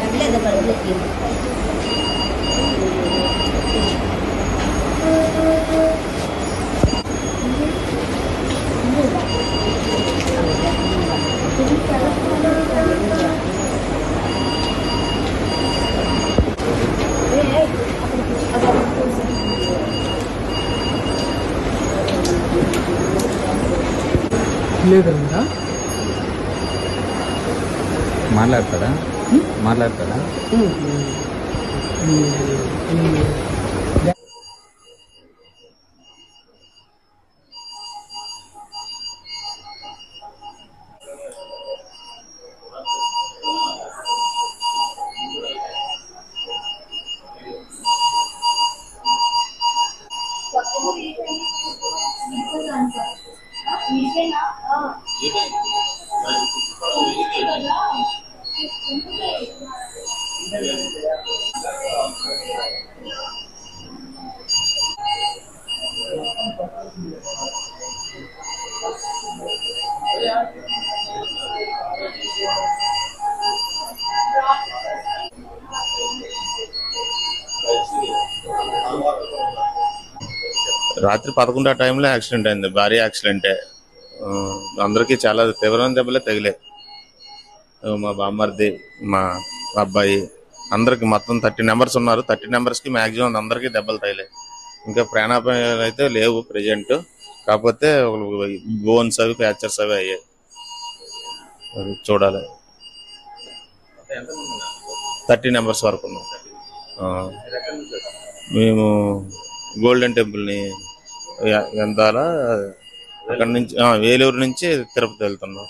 நல்லது பரவலுக்கு మాట్లాడతాడా మాట్లాడతాడా రాత్రి పదకొండు ఆ టైంలో యాక్సిడెంట్ అయింది. భారీ యాక్సిడెంటే. అందరికీ చాలా తీవ్రమైన దెబ్బలే తగిలే మా బామ్మర్ది మా అబ్బాయి అందరికి మొత్తం థర్టీ నెంబర్స్ ఉన్నారు. థర్టీ నెంబర్స్కి మ్యాక్సిమం అందరికీ దెబ్బలు తగిలే ఇంకా ప్రాణాపాయాలు అయితే లేవు ప్రజెంట్. కాకపోతే బోన్స్ అవి ఫ్రాక్చర్స్ అవి అయ్యాయి. అది చూడాలి. థర్టీ నెంబర్స్ వరకు ఉన్నాం. మేము గోల్డెన్ టెంపుల్ని ఎంతాల అక్కడ నుంచి వేలూరు నుంచి తిరుపతి వెళ్తున్నాం.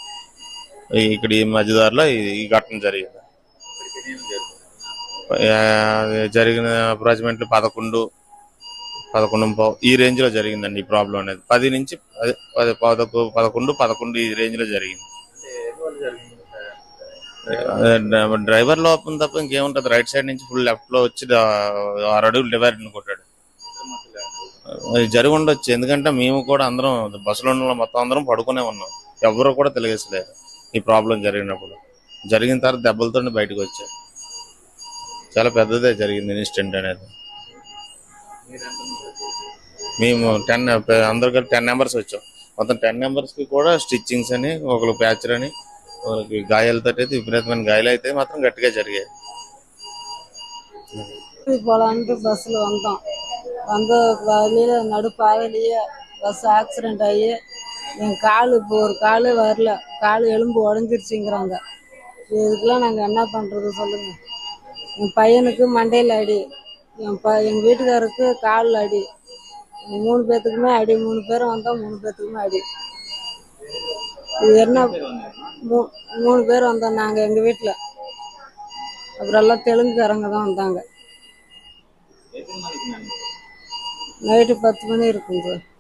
ఇక్కడ ఈ మధ్యదారిలో ఈ- ఘటన జరిగింది. జరిగిన అప్రాక్సిమేట్లీ పదకొండు పదకొండు ఈ రేంజ్లో జరిగిందండి ఈ ప్రాబ్లం అనేది. పది నుంచి పది పదకొ పదకొండు పదకొండు ఈ రేంజ్లో జరిగింది? డ్రైవర్ లోపం తప్ప ఇంకేముంటుంది. రైట్ సైడ్ నుంచి ఫుల్ లెఫ్ట్లో వచ్చి ఆరు అడుగులు డివైడ్ కొట్టాడు. అది జరిగి ఉండొచ్చు. ఎందుకంటే మేము కూడా అందరం బస్సులో ఉన్న వాళ్ళు మొత్తం అందరం పడుకునే ఉన్నాం. ఎవరు కూడా తెలియసలేదు ఈ ప్రాబ్లం జరిగినప్పుడు. జరిగిన తర్వాత దెబ్బలతో బయటకు వచ్చాయి చాలా పెద్దదే జరిగింది ఇన్సిడెంట్ అనేది. మేము టెన్ అందరు కలిపి టెన్ మెంబర్స్ వచ్చాం. మొత్తం టెన్ మెంబర్స్కి కూడా స్టిచ్చింగ్స్ అని ఒకరు ప్యాచర్ అని ఒకరికి గాయాలతో అయితే విపరీతమైన గాయాలు అయితే మాత్రం గట్టిగా జరిగాయి. పొలానికి బస్సులు వందాం వంద నడుపు ఆగలి బస్సు యాక్సిడెంట్ అయ్యి என் கால் இப்போ ஒரு கால் வரல. கால் எலும்பு உடஞ்சிருச்சுங்கிறாங்க. இதுக்கெல்லாம் நாங்கள் என்ன பண்ணுறது சொல்லுங்கள் என் பையனுக்கு மண்டையில் அடி. என் ப எங்கள் வீட்டுக்காருக்கு காலில் அடி. மூணு பேர்த்துக்குமே அடி. மூணு பேரும் வந்தோம் மூணு பேர்த்துக்குமே அடி. இது என்ன மூ- மூணு பேர் வந்தோம் நாங்கள் எங்கள் வீட்டில் அப்புறம் எல்லாம் தெலுங்குக்காரங்க தான் வந்தாங்க. நைட்டு பத்து மணி இருக்கும் சார்.